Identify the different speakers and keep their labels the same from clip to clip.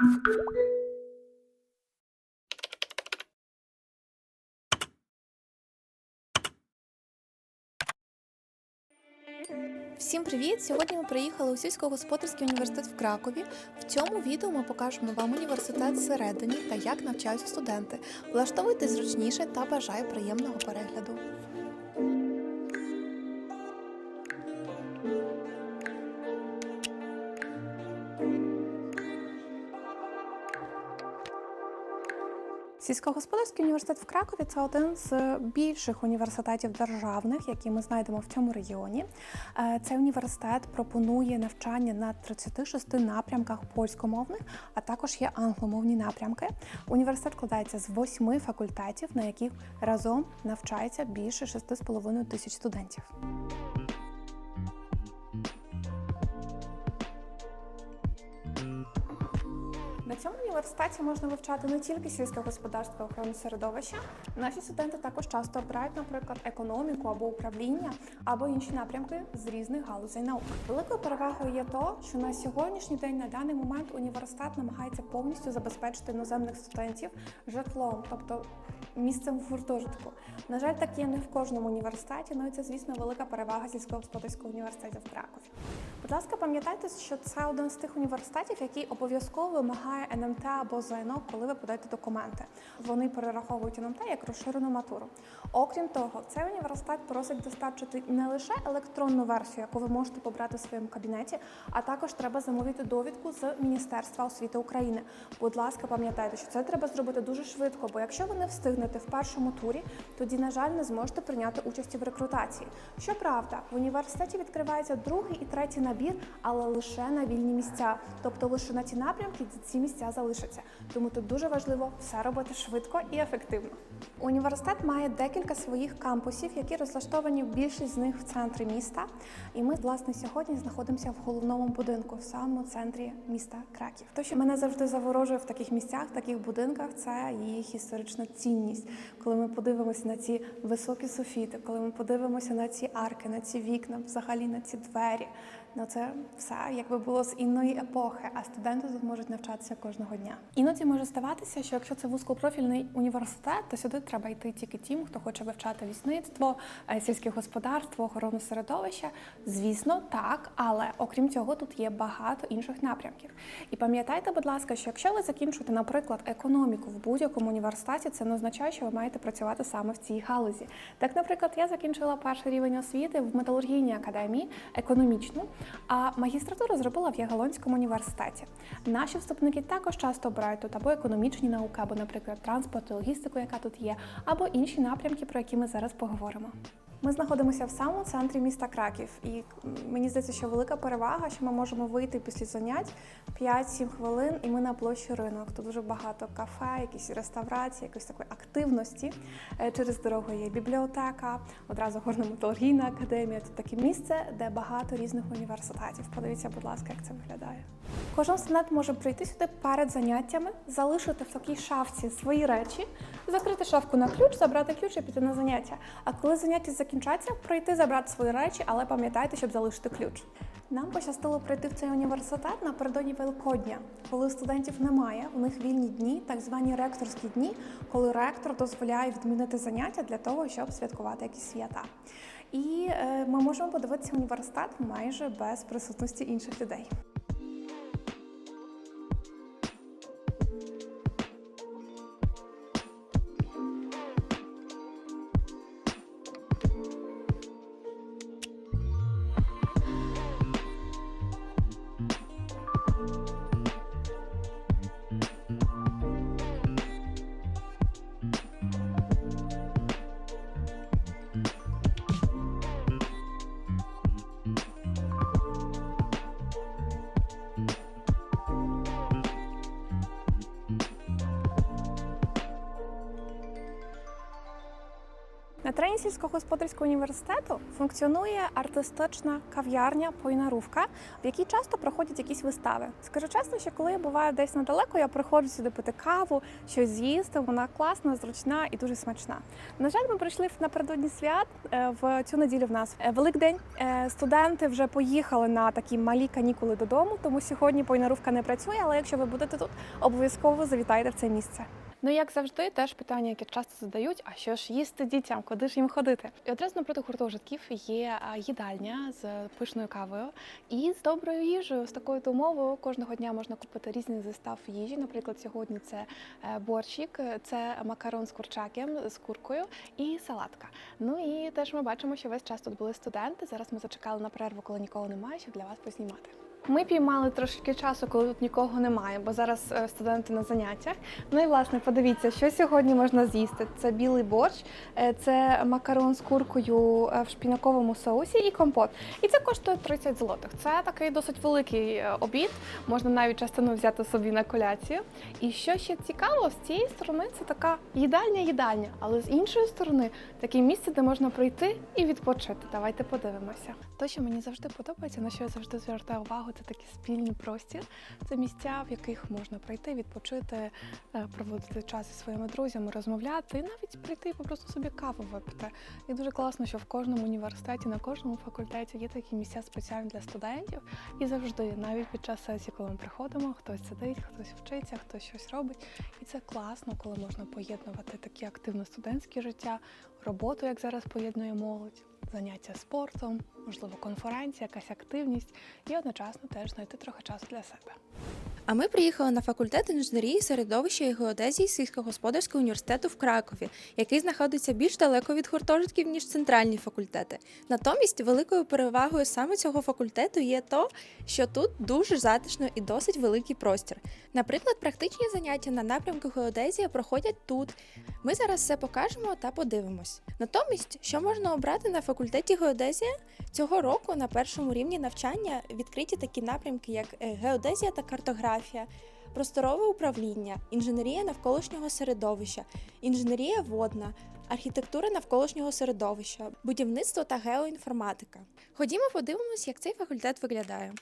Speaker 1: Всім привіт! Сьогодні ми приїхали у сільськогосподарський університет в Кракові. В цьому відео ми покажемо вам університет всередині та як навчаються студенти. Влаштовуйтесь зручніше та бажаю приємного перегляду. Сільськогосподарський університет в Кракові це один з більших університетів державних, які ми знайдемо в цьому регіоні. Е, Цей університет пропонує навчання на 36 напрямках польськомовних, а також є англомовні напрямки. Університет складається з восьми факультетів, на яких разом навчається більше 6,5 тисяч студентів. Цьому університеті можна вивчати не тільки сільське господарство охорони середовища. Наші студенти також часто обирають, наприклад, економіку або управління, або інші напрямки з різних галузей наук. Великою перевагою є то, що на сьогоднішній день на даний момент університет намагається повністю забезпечити іноземних студентів житлом, тобто місцем в гуртожитку. На жаль, так є не в кожному університеті, ну і це, звісно, велика перевага сільськогосподарського університету в Кракові. Будь ласка, пам'ятайте, що це один з тих університетів, який обов'язково вимагає НМТ або ЗНО, коли ви подаєте документи. Вони перераховують НМТ як розширену матуру. Окрім того, цей університет просить достарчити не лише електронну версію, яку ви можете побрати в своєму кабінеті, а також треба замовити довідку з Міністерства освіти України. Будь ласка, пам'ятайте, що це треба зробити дуже швидко, бо якщо ви не встигнете в першому турі, тоді, на жаль, не зможете прийняти участі в рекрутації. Щоправда, в університеті відкривається другий і третій набір, але лише на вільні місця, тобто лише на ті напрямки, де ці місця залишаться. Тому тут дуже важливо все робити швидко і ефективно. Університет має декілька своїх кампусів, які розташовані більшість з них в центрі міста. І ми, власне, сьогодні знаходимося в головному будинку, в самому центрі міста Краків. То, що мене завжди заворожує в таких місцях, в таких будинках, це їх історична цінність. Коли ми подивимося на ці високі софіти, коли ми подивимося на ці арки, на ці вікна, взагалі на ці двері. Ну це все якби було з інної епохи, а студенти тут можуть навчатися кожного дня. Іноді може ставатися, що якщо це вузькопрофільний університет, то сюди треба йти тільки тим, хто хоче вивчати лісництво, е, сільське господарство, охорону середовища. Звісно, так, але окрім цього, тут є багато інших напрямків. І пам'ятайте, будь ласка, що якщо ви закінчуєте, наприклад, економіку в будь-якому університеті, це не означає, що ви маєте працювати саме в цій галузі. Так, наприклад, я закінчила перший рівень освіти в металургійній академії економічну. А магістратуру зробила в Ягалонському університеті. Наші вступники також часто обирають тут або економічні науки, або, наприклад, транспорт логістику, яка тут є, або інші напрямки, про які ми зараз поговоримо. Ми знаходимося в самому центрі міста Краків, і мені здається, що велика перевага, що ми можемо вийти після занять 5-7 хвилин, і ми на площі ринок. Тут дуже багато кафе, якісь реставрації, якоїсь такої активності. Е, Через дорогу є бібліотека, одразу горно-металургійна академія. Тут таке місце, де багато різних університетів. Подивіться, будь ласка, як це виглядає. Кожен студент може прийти сюди перед заняттями, залишити в такій шафці свої речі, закрити шафку на ключ, забрати ключ і піти на заняття. А коли заняття закінчаться, прийти забрати свої речі, але пам'ятайте, щоб залишити ключ. Нам пощастило прийти в цей університет напередодні Великодня, коли студентів немає. У них вільні дні, так звані ректорські дні, коли ректор дозволяє відмінити заняття для того, щоб святкувати якісь свята. І е, ми можемо подивитися університет майже без присутності інших людей. Сільськогосподарського університету функціонує артистична кав'ярня Пойнарувка, в якій часто проходять якісь вистави. Скажу чесно, що коли я буваю десь недалеко, я приходжу сюди пити каву, щось з'їсти. Вона класна, зручна і дуже смачна. На жаль, ми прийшли напередодні свят е, в цю неділю. В нас е, Великдень. Е, Студенти вже поїхали на такі малі канікули додому, тому сьогодні Пойнарувка не працює. Але якщо ви будете тут, обов'язково завітайте в це місце. Ну, як завжди, теж питання, яке часто задають: а що ж їсти дітям, куди ж їм ходити? І одразу напроти гуртожитків є їдальня з пишною кавою і з доброю їжею. З такою умовою кожного дня можна купити різний застав їжі. Наприклад, сьогодні це е, борщик, це макарон з курчаком, з куркою і салатка. Ну і теж ми бачимо, що весь час тут були студенти. Зараз ми зачекали на перерву, коли нікого немає, щоб для вас познімати. Ми піймали трошки часу, коли тут нікого немає, бо зараз е, студенти на заняттях. Ну і власне, подивіться, що сьогодні можна з'їсти. Це білий борщ, е, це макарон з куркою е, в шпінаковому соусі і компот. І це коштує 30 злотих. Це такий досить великий обід. Можна навіть частину взяти собі на коляцію. І що ще цікаво, з цієї сторони це така їдальня-їдальня, але з іншої сторони таке місце, де можна прийти і відпочити. Давайте подивимося. То, що мені завжди подобається, на що я завжди звертаю увагу, це такі спільні простір. Це місця, в яких можна прийти, відпочити, е, проводити час зі своїми друзями, розмовляти і навіть прийти і просто собі каву випити. І дуже класно, що в кожному університеті, на кожному факультеті є такі місця спеціальні для студентів. І завжди, навіть під час сесії, коли ми приходимо, хтось сидить, хтось вчиться, хтось щось робить. І це класно, коли можна поєднувати таке активне студентське життя, роботу, як зараз поєднує молодь, заняття спортом, можливо, конференція, якась активність, і одночасно теж знайти трохи часу для себе.
Speaker 2: А ми приїхали на факультет інженерії, середовища і геодезії сільськогосподарського університету в Кракові, який знаходиться більш далеко від гуртожитків, ніж центральні факультети. Натомість, великою перевагою саме цього факультету є то, що тут дуже затишно і досить великий простір. Наприклад, практичні заняття на напрямку геодезія проходять тут. Ми зараз все покажемо та подивимось. Натомість, що можна обрати на факультеті геодезія? Цього року на першому рівні навчання відкриті такі напрямки, як е, геодезія та картографія, просторове управління, інженерія навколишнього середовища, інженерія водна, архітектура навколишнього середовища, будівництво та геоінформатика. Ходімо подивимось, як цей факультет виглядає.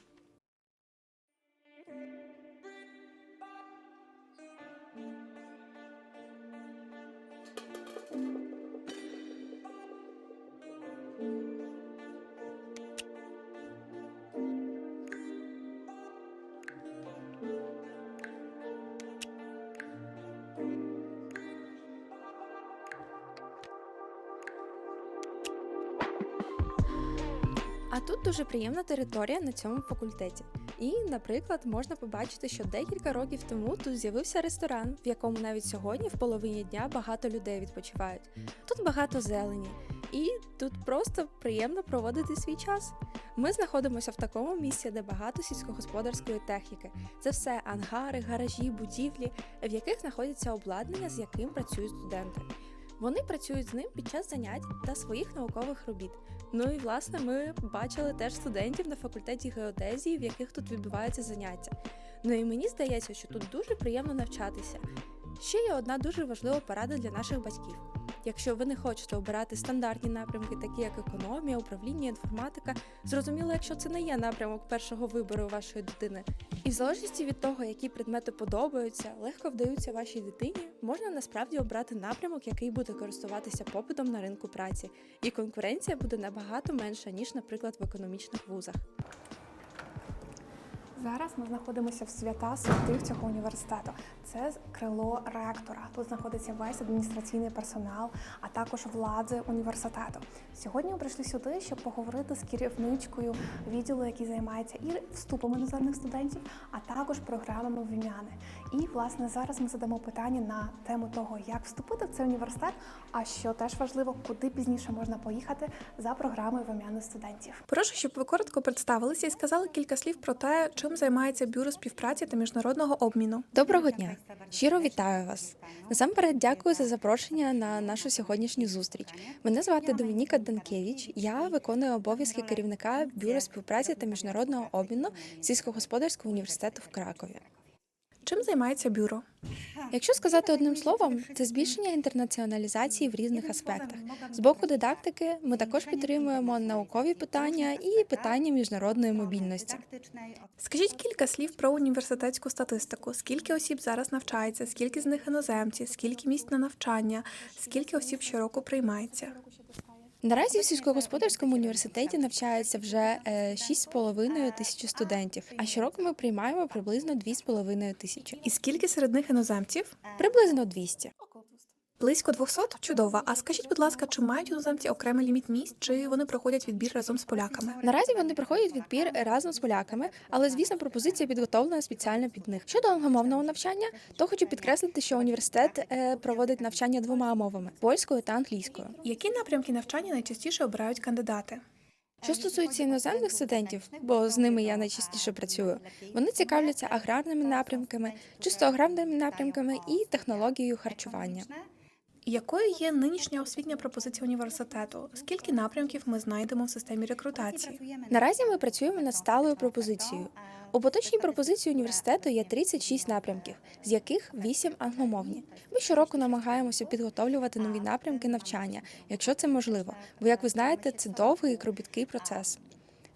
Speaker 2: Тут дуже приємна територія на цьому факультеті. І, наприклад, можна побачити, що декілька років тому тут з'явився ресторан, в якому навіть сьогодні в половині дня багато людей відпочивають. Тут багато зелені, і тут просто приємно проводити свій час. Ми знаходимося в такому місці, де багато сільськогосподарської техніки. Це все ангари, гаражі, будівлі, в яких знаходяться обладнання, з яким працюють студенти. Вони працюють з ним під час занять та своїх наукових робіт. Ну і власне ми бачили теж студентів на факультеті геодезії, в яких тут відбуваються заняття. Ну і мені здається, що тут дуже приємно навчатися. Ще є одна дуже важлива порада для наших батьків. Якщо ви не хочете обирати стандартні напрямки, такі як економія, управління, інформатика, зрозуміло, якщо це не є напрямок першого вибору вашої дитини. І в залежності від того, які предмети подобаються, легко вдаються вашій дитині, можна насправді обрати напрямок, який буде користуватися попитом на ринку праці, і конкуренція буде набагато менша, ніж, наприклад, в економічних вузах.
Speaker 1: Зараз ми знаходимося в свята святих цього університету. Це крило ректора. Тут знаходиться весь адміністраційний персонал, а також влади університету. Сьогодні ми прийшли сюди, щоб поговорити з керівничкою відділу, який займається і вступом іноземних студентів, а також програмами вмяни. І власне зараз ми задамо питання на тему того, як вступити в цей університет, а що теж важливо, куди пізніше можна поїхати за програмою вимяни студентів. Прошу, щоб ви коротко представилися і сказали кілька слів про те, чим займається бюро співпраці та міжнародного обміну.
Speaker 2: Доброго дня! Щиро вітаю вас. Насамперед дякую за запрошення на нашу сьогоднішню зустріч. Мене звати Домініка Данкевич. Я виконую обов'язки керівника бюро співпраці та міжнародного обміну сільськогосподарського університету в Кракові.
Speaker 1: Чим займається бюро?
Speaker 2: Якщо сказати одним словом, це збільшення інтернаціоналізації в різних аспектах. З боку дидактики ми також підтримуємо наукові питання і питання міжнародної мобільності.
Speaker 1: Скажіть кілька слів про університетську статистику. Скільки осіб зараз навчається, скільки з них іноземці, скільки місць на навчання, скільки осіб щороку приймається?
Speaker 2: Наразі в сільськогосподарському університеті навчається вже е, 6,5 тисячі студентів, а щороку ми приймаємо приблизно 2,5 тисячі.
Speaker 1: І скільки серед них іноземців?
Speaker 2: Приблизно 200.
Speaker 1: Близько 200? Чудово. А скажіть, будь ласка, чи мають іноземці окремий ліміт місць, чи вони проходять відбір разом з поляками?
Speaker 2: Наразі вони проходять відбір разом з поляками, але звісно, пропозиція підготовлена спеціально під них. Щодо англомовного навчання, то хочу підкреслити, що університет е, проводить навчання двома мовами польською та англійською.
Speaker 1: Які напрямки навчання найчастіше обирають кандидати?
Speaker 2: Що стосується іноземних студентів, бо з ними я найчастіше працюю, вони цікавляться аграрними напрямками, чисто аграрними напрямками і технологією харчування.
Speaker 1: Якою є нинішня освітня пропозиція університету? Скільки напрямків ми знайдемо в системі рекрутації?
Speaker 2: Наразі ми працюємо над сталою пропозицією. У поточній пропозиції університету є 36 напрямків, з яких 8 англомовні. Ми щороку намагаємося підготовлювати нові напрямки навчання, якщо це можливо, бо, як ви знаєте, це довгий і кропіткий процес.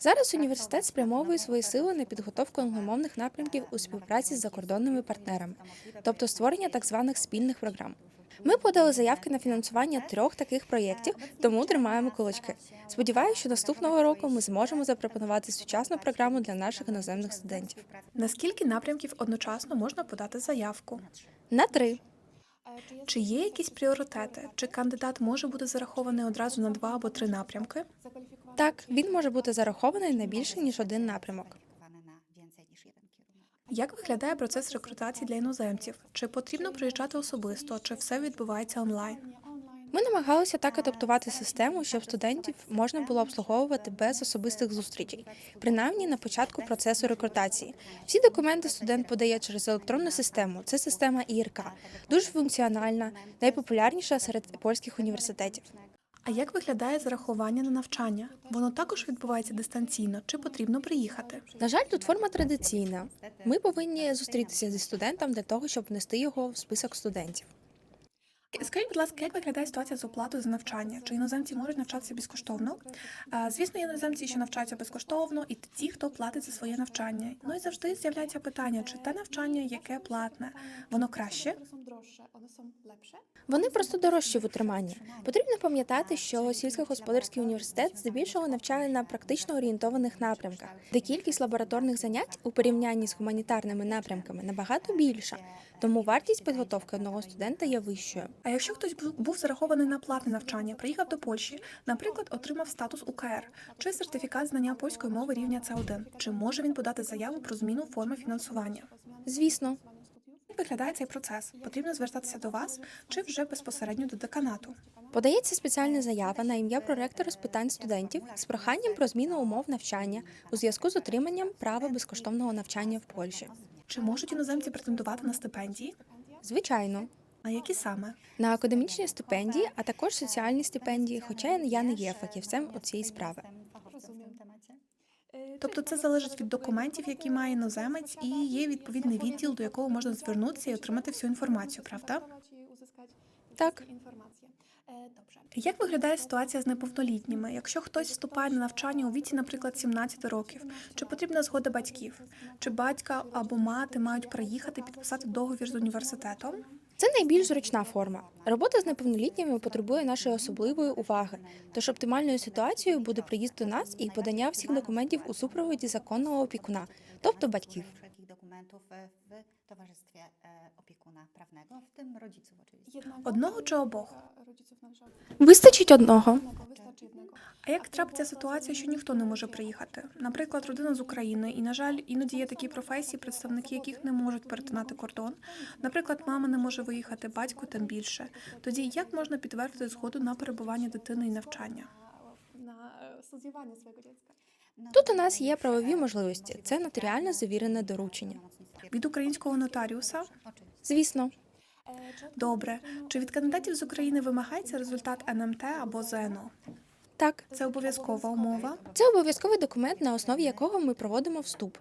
Speaker 2: Зараз університет спрямовує свої сили на підготовку англомовних напрямків у співпраці з закордонними партнерами, тобто створення так званих спільних програм. Ми подали заявки на фінансування трьох таких проєктів, тому тримаємо кулачки. Сподіваюся, що наступного року ми зможемо запропонувати сучасну програму для наших іноземних студентів.
Speaker 1: На скільки напрямків одночасно можна подати заявку?
Speaker 2: На три
Speaker 1: Чи є якісь пріоритети? Чи кандидат може бути зарахований одразу на два або три напрямки?
Speaker 2: так він може бути зарахований на більше ніж один напрямок.
Speaker 1: Як виглядає процес рекрутації для іноземців? Чи потрібно приїжджати особисто, чи все відбувається онлайн?
Speaker 2: Ми намагалися так адаптувати систему, щоб студентів можна було обслуговувати без особистих зустрічей, принаймні на початку процесу рекрутації. Всі документи студент подає через електронну систему. Це система ІРК, дуже функціональна, найпопулярніша серед польських університетів.
Speaker 1: А як виглядає зарахування на навчання? Воно також відбувається дистанційно, чи потрібно приїхати?
Speaker 2: На жаль, тут форма традиційна. Ми повинні зустрітися зі студентом для того, щоб внести його в список студентів.
Speaker 1: Скажіть, будь ласка, як виглядає ситуація з оплатою за навчання? Чи іноземці можуть навчатися безкоштовно? Звісно, є іноземці, що навчаються безкоштовно, і ті, хто платить за своє навчання. Ну і завжди з'являється питання, чи те навчання, яке платне, воно краще?
Speaker 2: Вони просто дорожчі в утриманні. Потрібно пам'ятати, що сільськогосподарський університет здебільшого навчає на практично орієнтованих напрямках, де кількість лабораторних занять у порівнянні з гуманітарними напрямками набагато більша, тому вартість підготовки одного студента є вищою.
Speaker 1: А якщо хтось був зарахований на платне навчання, приїхав до Польщі, наприклад, отримав статус УКР чи сертифікат знання польської мови рівня С1, чи може він подати заяву про зміну форми фінансування?
Speaker 2: Звісно,
Speaker 1: Як виглядає цей процес? Потрібно звертатися до вас чи вже безпосередньо до деканату?
Speaker 2: подається спеціальна заява на ім'я проректора з питань студентів з проханням про зміну умов навчання у зв'язку з отриманням права безкоштовного навчання в Польщі.
Speaker 1: Чи можуть іноземці претендувати на стипендії?
Speaker 2: Звичайно,
Speaker 1: На які саме?
Speaker 2: на академічні стипендії, а також соціальні стипендії, хоча я не є фахівцем у цій справи.
Speaker 1: Тобто це залежить від документів, які має іноземець, і є відповідний відділ, до якого можна звернутися і отримати всю інформацію, правда?
Speaker 2: Так,
Speaker 1: Як виглядає ситуація з неповнолітніми? Якщо хтось вступає на навчання у віці, наприклад, 17 років, чи потрібна згода батьків? Чи батька або мати мають приїхати підписати договір з університетом?
Speaker 2: Це найбільш зручна форма. Робота з неповнолітніми потребує нашої особливої уваги. Тож оптимальною ситуацією буде приїзд до нас і подання всіх документів у супроводі законного опікуна, тобто батьків.
Speaker 3: Towarzystwie e, opiekuna prawnego, w tym rodziców oczywiście.
Speaker 1: Одного чи обох?
Speaker 2: Вистачить одного.
Speaker 1: А як трапиться ситуація, що ніхто не може приїхати? Наприклад, родина з України, і на жаль, іноді є такі професії, представники яких не можуть перетинати кордон. Наприклад, мама не може виїхати, батько тим більше. Тоді як можна підтвердити згоду на перебування дитини і навчання?
Speaker 2: Тут у нас є правові можливості. Це нотаріально завірене доручення.
Speaker 1: Від українського нотаріуса?
Speaker 2: Звісно,
Speaker 1: Добре. Чи від кандидатів з України вимагається результат НМТ або ЗНО?
Speaker 2: Так,
Speaker 1: Це обов'язкова умова.
Speaker 2: це обов'язковий документ, на основі якого ми проводимо вступ.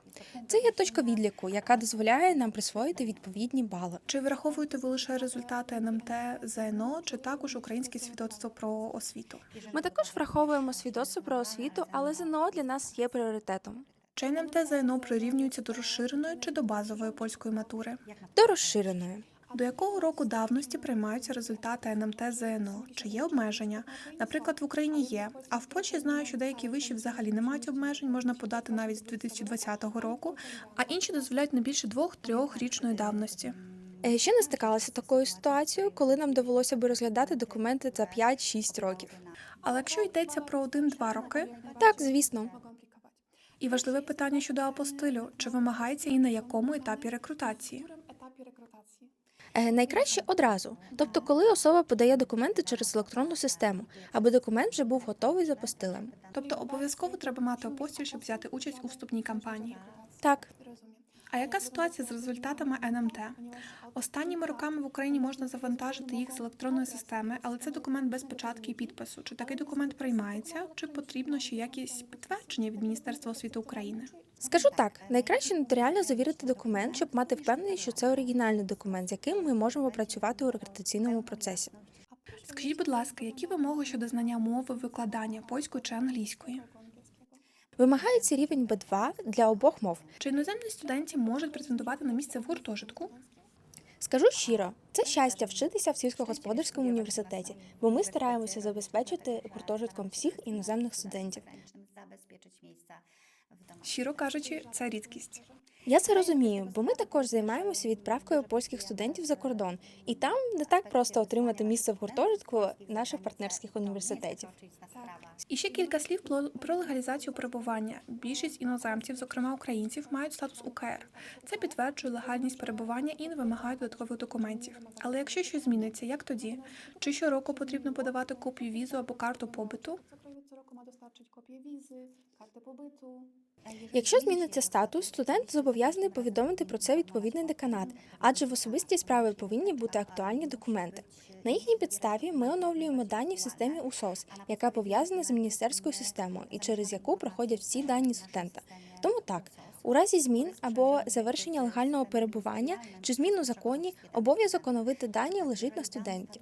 Speaker 2: Це є точка відліку, яка дозволяє нам присвоїти відповідні бали.
Speaker 1: Чи враховуєте ви лише результати НМТ ЗНО, чи також українське свідоцтво про освіту?
Speaker 2: Ми також враховуємо свідоцтво про освіту, але ЗНО для нас є пріоритетом.
Speaker 1: Чи НМТ ЗНО прирівнюється до розширеної чи до базової польської матури?
Speaker 2: До розширеної.
Speaker 1: До якого року давності приймаються результати НМТ ЗНО? Чи є обмеження? Наприклад, в Україні є, а в Польщі знаю, що деякі виші взагалі не мають обмежень, можна подати навіть з 2020 року, а інші дозволяють не більше двох-трьох річної давності.
Speaker 2: Е, Ще не стикалася такою ситуацією, коли нам довелося би розглядати документи за 5-6 років.
Speaker 1: Але якщо йдеться про один-два роки,
Speaker 2: Так, звісно.
Speaker 1: і важливе питання щодо апостилю, чи вимагається і на якому етапі рекрутації?
Speaker 2: Е, Найкраще одразу, тобто, коли особа подає документи через електронну систему, аби документ вже був готовий за постилем.
Speaker 1: Тобто обов'язково треба мати апостиль, щоб взяти участь у вступній кампанії.
Speaker 2: Так,
Speaker 1: А яка ситуація з результатами НМТ? Останніми роками в Україні можна завантажити їх з електронної системи, але це документ без печатки і підпису. Чи такий документ приймається, чи потрібно ще якісь підтвердження від Міністерства освіти України?
Speaker 2: Скажу так: найкраще нотаріально завірити документ, щоб мати впевненість, що це оригінальний документ, з яким ми можемо працювати у рекрутаційному процесі.
Speaker 1: Скажіть, будь ласка, які вимоги щодо знання мови викладання польської чи англійської?
Speaker 2: Вимагається рівень B2 для обох мов.
Speaker 1: Чи іноземні студенти можуть претендувати на місце в гуртожитку?
Speaker 2: Скажу щиро, це щастя вчитися в сільськогосподарському університеті, бо ми стараємося забезпечити гуртожитком всіх іноземних студентів.
Speaker 1: Щиро кажучи, це рідкість.
Speaker 2: Я це розумію, бо ми також займаємося відправкою польських студентів за кордон, і там не так просто отримати місце в гуртожитку наших партнерських університетів.
Speaker 1: І ще кілька слів про- про легалізацію перебування. Більшість іноземців, зокрема українців, мають статус УКР. Це підтверджує легальність перебування і не вимагає додаткових документів. Але якщо щось зміниться, як тоді? Чи щороку потрібно подавати копію візу або карту побиту?
Speaker 4: Цороку ma dostarczyć kopię wizy, kartę pobytu.
Speaker 2: Якщо зміниться статус, студент зобов'язаний повідомити про це відповідний деканат, адже в особистій справі повинні бути актуальні документи. На їхній підставі ми оновлюємо дані в системі УСОС, яка пов'язана з міністерською системою і через яку проходять всі дані студента. Тому так, у разі змін або завершення легального перебування чи змін у законі, обов'язок оновити дані лежить на студенті.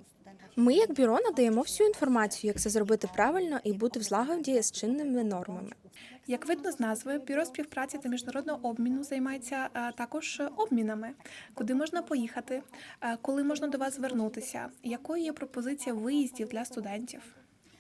Speaker 2: Ми, як бюро, надаємо всю інформацію, як це зробити правильно і бути в злагоді з чинними нормами.
Speaker 1: Як видно з назви, бюро співпраці та міжнародного обміну займається е, також обмінами, куди можна поїхати, е, коли можна до вас звернутися, якою є пропозиція виїздів для студентів.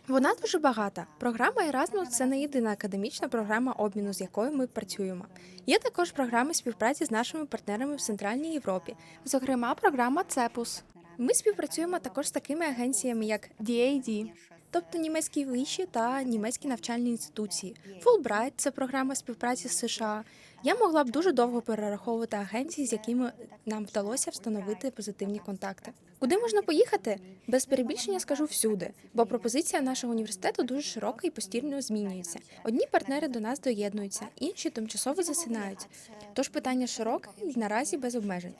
Speaker 2: Вона дуже багата. Програма Erasmus – це не єдина академічна програма обміну, з якою ми працюємо. Є також програми співпраці з нашими партнерами в Центральній Європі, зокрема, програма CEPUS. Ми співпрацюємо також з такими агенціями, як DAD, тобто німецькі виші та німецькі навчальні інституції. Fulbright – це програма співпраці з США. Я могла б дуже довго перераховувати агенції, з якими нам вдалося встановити позитивні контакти. Куди можна поїхати? Без перебільшення скажу всюди, бо пропозиція нашого університету дуже широка і постійно змінюється. Одні партнери до нас доєднуються, інші тимчасово засинають. Тож питання широке і наразі без обмежень.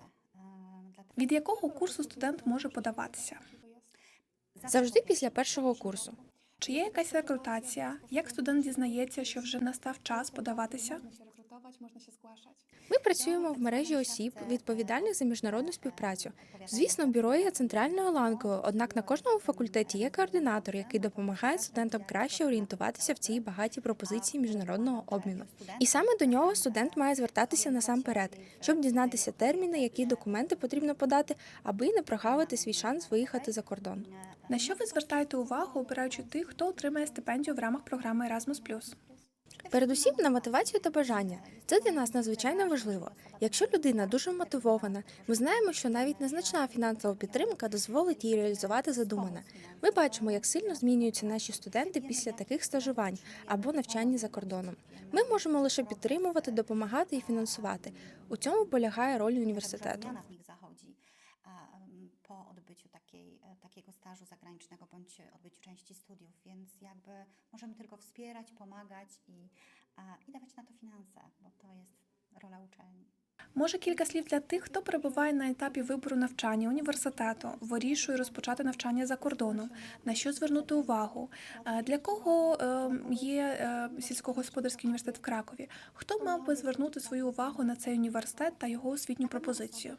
Speaker 1: Від якого курсу студент може подаватися?
Speaker 2: Завжди після першого курсу.
Speaker 1: Чи є якась рекрутація? Як студент дізнається, що вже настав час подаватися?
Speaker 2: Ми працюємо в мережі осіб, відповідальних за міжнародну співпрацю. Звісно, бюро є центральною ланкою, однак на кожному факультеті є координатор, який допомагає студентам краще орієнтуватися в цій багатій пропозиції міжнародного обміну. І саме до нього студент має звертатися насамперед, щоб дізнатися терміни, які документи потрібно подати, аби не прогавити свій шанс виїхати за кордон.
Speaker 1: На що ви звертаєте увагу, обираючи тих, хто отримає стипендію в рамках програми Erasmus+.
Speaker 2: Передусім на мотивацію та бажання. Це для нас надзвичайно важливо. Якщо людина дуже мотивована, ми знаємо, що навіть незначна фінансова підтримка дозволить їй реалізувати задумане. Ми бачимо, як сильно змінюються наші студенти після таких стажувань або навчання за кордоном. Ми можемо лише підтримувати, допомагати і фінансувати. У цьому полягає роль університету.
Speaker 3: Po odbyciu takiej, e, takiego stażu zagranicznego bądź odbyciu części studiów, więc jakby możemy tylko wspierać, pomagać i, i dawać na to finanse, bo to jest rola uczelni.
Speaker 1: Може, кілька слів для тих, хто перебуває на етапі вибору навчання університету, вирішує розпочати навчання за кордоном, на що звернути увагу, для кого є сільськогосподарський університет в Кракові, хто мав би звернути свою увагу на цей університет та його освітню пропозицію.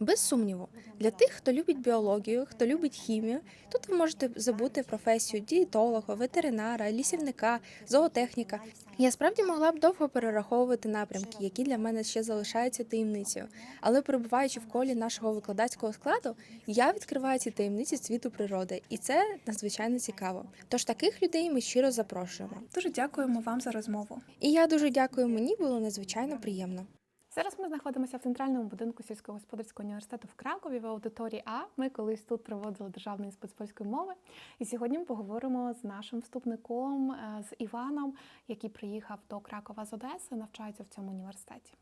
Speaker 2: Без сумніву, для тих, хто любить біологію, хто любить хімію, тут ви можете забути професію дієтолога, ветеринара, лісівника, зоотехніка. Я справді могла б довго перераховувати напрямки, які для мене ще залишаються таємницею. Але перебуваючи в колі нашого викладацького складу, я відкриваю ці таємниці світу природи, і це надзвичайно цікаво. Тож таких людей ми щиро запрошуємо.
Speaker 1: Дуже дякуємо вам за розмову.
Speaker 2: І я дуже дякую. Мені було надзвичайно приємно.
Speaker 4: Зараз ми знаходимося в центральному будинку сільськогосподарського університету в Кракові в аудиторії А. Ми колись тут проводили державний з польської мови. І сьогодні ми поговоримо з нашим вступником, е, з Іваном, який приїхав до Кракова з Одеси, навчається в цьому університеті.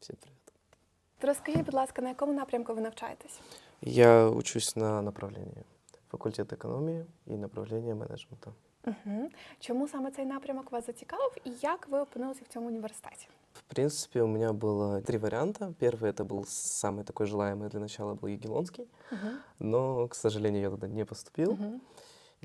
Speaker 5: Всем привет.
Speaker 1: Розкажіть, будь ласка, на якому напрямку ви навчаєтесь?
Speaker 5: Я учусь на направлении факультет экономии и направление менеджмента.
Speaker 1: Угу. Чому саме цей напрямок вас зацікавив і як ви опинилися в цьому університеті?
Speaker 5: В принципе, у меня было три варианта. Первый это был самый такой желаемый для начала был Егелонский,
Speaker 1: Угу.
Speaker 5: но, к сожалению, я туда не поступил.
Speaker 1: Угу.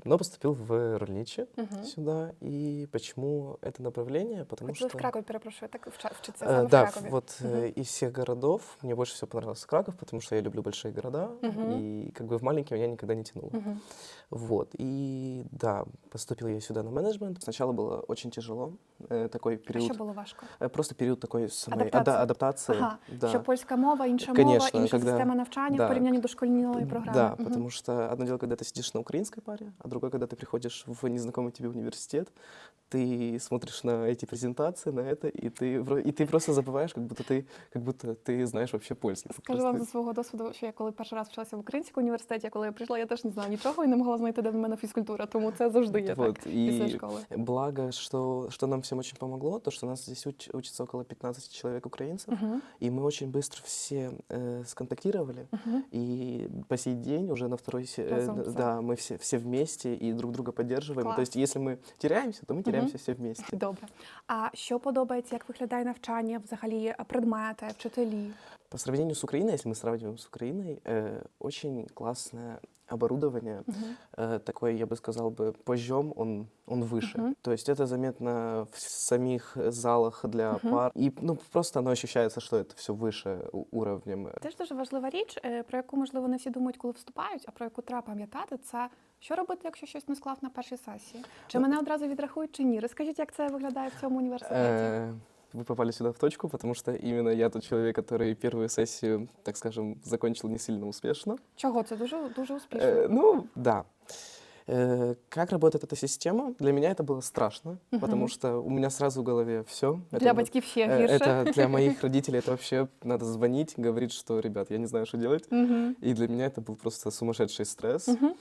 Speaker 5: Но поступил в Рольничи
Speaker 1: Угу.
Speaker 5: сюда. И почему это направление? Потому
Speaker 1: От ви
Speaker 5: что...
Speaker 1: в Кракові, перепрошую, так вча- вчиться
Speaker 5: Э,
Speaker 1: саме в
Speaker 5: да,
Speaker 1: Кракові.
Speaker 5: вот
Speaker 1: Мгм.
Speaker 5: э, из всех городов мне больше всего понравился Краков, потому что я люблю большие города,
Speaker 1: Мгм.
Speaker 5: и как бы в маленькие меня никогда не тянуло.
Speaker 1: Угу.
Speaker 5: Вот, и да, поступил я сюда на менеджмент. Сначала было очень тяжело, э, такой
Speaker 1: А
Speaker 5: период,
Speaker 1: що було важко?
Speaker 5: э, просто период такой самой ада-
Speaker 1: Адаптации.
Speaker 5: адаптации.
Speaker 1: Ага,
Speaker 5: да.
Speaker 1: що польська мова, інша мова,
Speaker 5: Конечно,
Speaker 1: інша
Speaker 5: когда-
Speaker 1: система навчання
Speaker 5: да.
Speaker 1: в порівнянні до шкільної програми.
Speaker 5: Да,
Speaker 1: Мгм.
Speaker 5: потому что одно дело, когда ты сидишь на украинской паре, а другое, когда ты приходишь в незнакомый тебе университет, ты смотришь на эти презентации, на это, и ты, вро- и ты просто забываешь, как будто ты, как будто ты знаешь вообще польский. Ты
Speaker 1: Скажу
Speaker 5: просто-
Speaker 1: вам за свого досвіду, що я коли перший раз вчилася в українському університеті, коли я прийшла, я теж не знала нічого і не могла знайти, де в мене фізкультура, тому це завжди є
Speaker 5: Вот,
Speaker 1: так після
Speaker 5: и
Speaker 1: школи.
Speaker 5: Благо, что, что нам всем очень помогло, то, что у нас здесь уч- учится около 15 человек украинцев,
Speaker 1: Мгм,
Speaker 5: и мы очень быстро все э, сконтактировали,
Speaker 1: мгм.
Speaker 5: и по сей день уже на второй, се- э,
Speaker 1: Разом,
Speaker 5: д-
Speaker 1: да.
Speaker 5: да, мы все, все вместе и друг друга поддерживаем.
Speaker 1: Класс.
Speaker 5: То ми теряємося, мы теряемся, то мы теряемся все вместе.
Speaker 1: Добре. А що подобається, як виглядає навчання, взагалі предмети, вчителі?
Speaker 5: По сравнению с Украиной, если мы сравниваем с Украиной, э, очень классное оборудование,
Speaker 1: Мгм.
Speaker 5: э, такой, я бы сказал бы, позжем, он, он выше.
Speaker 1: Мгм.
Speaker 5: То есть это заметно в самих залах для
Speaker 1: Мгм.
Speaker 5: пар. И ну, просто оно ощущается, что это все выше у- уровнем.
Speaker 1: Теж дуже важлива річ, е, про яку можливо не всі думають, коли вступають, а про яку треба пам'ятати, це що робити, якщо щось не склав на першій сесії. Чи
Speaker 5: Ну,
Speaker 1: мене одразу відрахують, чи ні? Розкажіть, як це виглядає в цьому університеті?
Speaker 5: Э, Вы попали сюда в точку, потому что именно я тот человек, который первую сессию, так скажем, закончил не сильно успешно.
Speaker 1: Чого це дуже дуже успішно?
Speaker 5: Э, ну, да. Э, Как работает эта система? Для меня это было страшно,
Speaker 1: Мгм.
Speaker 5: потому что у меня сразу в голове все.
Speaker 1: Для батьків ще
Speaker 5: Э,
Speaker 1: гірше.
Speaker 5: Это для моих родителей это вообще надо звонить, говорить, что, ребят, я не знаю, что делать.
Speaker 1: Мгм.
Speaker 5: И для меня это был просто сумасшедший стресс.
Speaker 1: Мгм.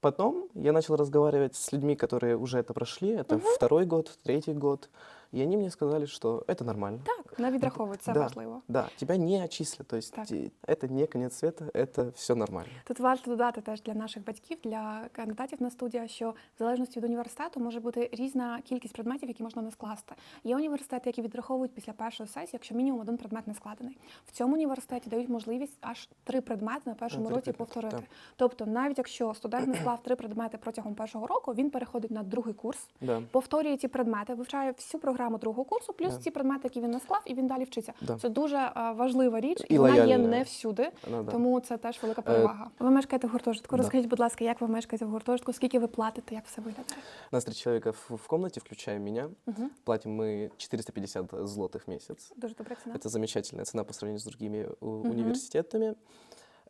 Speaker 5: Потом я начал разговаривать с людьми, которые уже это прошли. Это
Speaker 1: Мгм.
Speaker 5: второй год, третий год. И они мне сказали, что это нормально.
Speaker 1: Так, не відраховують, це
Speaker 5: Да.
Speaker 1: важливо.
Speaker 5: Да, тебя не отчислят. То есть
Speaker 1: Так.
Speaker 5: те- это не конец света, это все нормально.
Speaker 1: Тут варто додати теж для наших батьків, для кандидатів на студію, що в залежності від університету може бути різна кількість предметів, які можна не скласти. Є університети, які відраховують після першої сесії, якщо мінімум один предмет не складений. В цьому університеті дають можливість аж три предмети на першому
Speaker 5: три
Speaker 1: році
Speaker 5: предмети,
Speaker 1: повторити.
Speaker 5: так.
Speaker 1: Тобто, навіть якщо студент не склав три предмети протягом першого року, він переходить на другий курс,
Speaker 5: Да.
Speaker 1: повторює ці предмети, вивчає всю програму другого курсу, плюс
Speaker 5: Да.
Speaker 1: ці предмети, які він не склав, і він далі вчиться.
Speaker 5: Да.
Speaker 1: Це дуже е, важлива річ,
Speaker 5: І
Speaker 1: і вона є
Speaker 5: лояльна.
Speaker 1: не всюди.
Speaker 5: Она, да.
Speaker 1: Тому це теж велика перевага. Ви мешкаєте в гуртожитку.
Speaker 5: Да.
Speaker 1: Розкажіть, будь ласка, як ви мешкаєте в гуртожитку? Скільки ви платите? Як все виглядає?
Speaker 5: Нас три человека в, в комнате, включая меня.
Speaker 1: Угу.
Speaker 5: Платим мы 450 злотых в месяц.
Speaker 1: Дуже добра ціна.
Speaker 5: Это замечательная цена по сравнению с другими у-
Speaker 1: Мгм.
Speaker 5: университетами.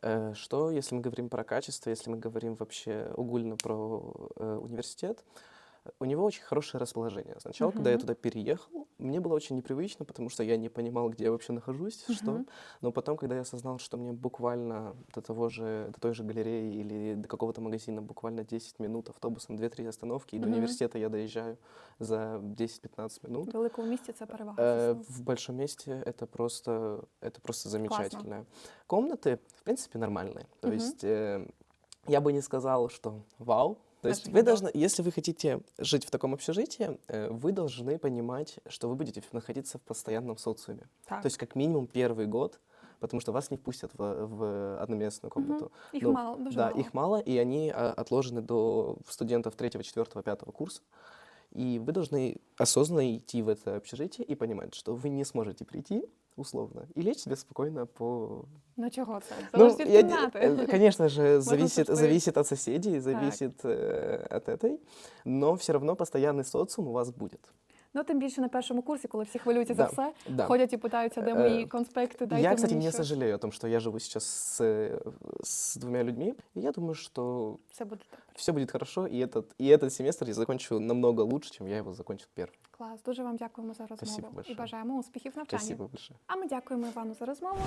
Speaker 5: Э, Что, если мы говорим про качество, если мы говорим вообще огульно про э, университет, у него очень хорошее расположение. Сначала, когда я
Speaker 1: Мгм.
Speaker 5: туда переехал, мне было очень непривычно, потому что я не понимал, где я вообще нахожусь, что.
Speaker 1: Мгм.
Speaker 5: Но потом, когда я осознал, что мне буквально до того же, до той же галереи или до какого-то магазина буквально 10 минут автобусом, 2-3 остановки, и до
Speaker 1: Мгм.
Speaker 5: университета я доезжаю за 10-15 минут.
Speaker 1: В великому місті це перевага.
Speaker 5: Э,
Speaker 1: звісно.
Speaker 5: В большом месте это просто, это просто замечательно. Комнаты, в принципе, нормальные. То
Speaker 1: Мгм.
Speaker 5: есть э, я бы не сказал, что вау, то есть
Speaker 1: Даже
Speaker 5: вы должны, если вы хотите жить в таком общежитии, э, вы должны понимать, что вы будете находиться в постоянном социуме.
Speaker 1: Так.
Speaker 5: То есть как минимум первый год, потому что вас не впустят в, в одноместную комнату.
Speaker 1: Їх
Speaker 5: ну,
Speaker 1: мало, дуже
Speaker 5: Да,
Speaker 1: мало.
Speaker 5: их мало, и они а, отложены до студентов третьего, четвертого, пятого курса. И вы должны осознанно идти в это общежитие и понимать, что вы не сможете прийти условно и лечь себе спокойно по
Speaker 1: Ну чого це?
Speaker 5: ну,
Speaker 1: Залежить від
Speaker 5: я-
Speaker 1: кімнати.
Speaker 5: э, конечно же, зависит,
Speaker 1: поспорить.
Speaker 5: зависит от соседей, зависит э, от этой, но все равно постоянный социум у вас будет.
Speaker 1: Ну, тим більше на першому курсі, коли всі хвилюються за
Speaker 5: Да,
Speaker 1: все,
Speaker 5: да.
Speaker 1: ходять і питаються, де
Speaker 5: Е,
Speaker 1: мої конспекти, дайте
Speaker 5: я, кстати,
Speaker 1: мені
Speaker 5: не
Speaker 1: щось.
Speaker 5: сожалею о том, что я живу сейчас с, э, с двумя людьми, и я думаю, что
Speaker 1: Все буде добре.
Speaker 5: все будет хорошо, и этот, и этот семестр я закончу намного лучше, чем я его закончил первый.
Speaker 1: Клас. Дуже вам дякуємо за розмову
Speaker 5: Спасибо
Speaker 1: і
Speaker 5: большое.
Speaker 1: бажаємо успіхів в навчанні.
Speaker 5: Спасибо большое.
Speaker 1: А ми дякуємо Івану за розмову.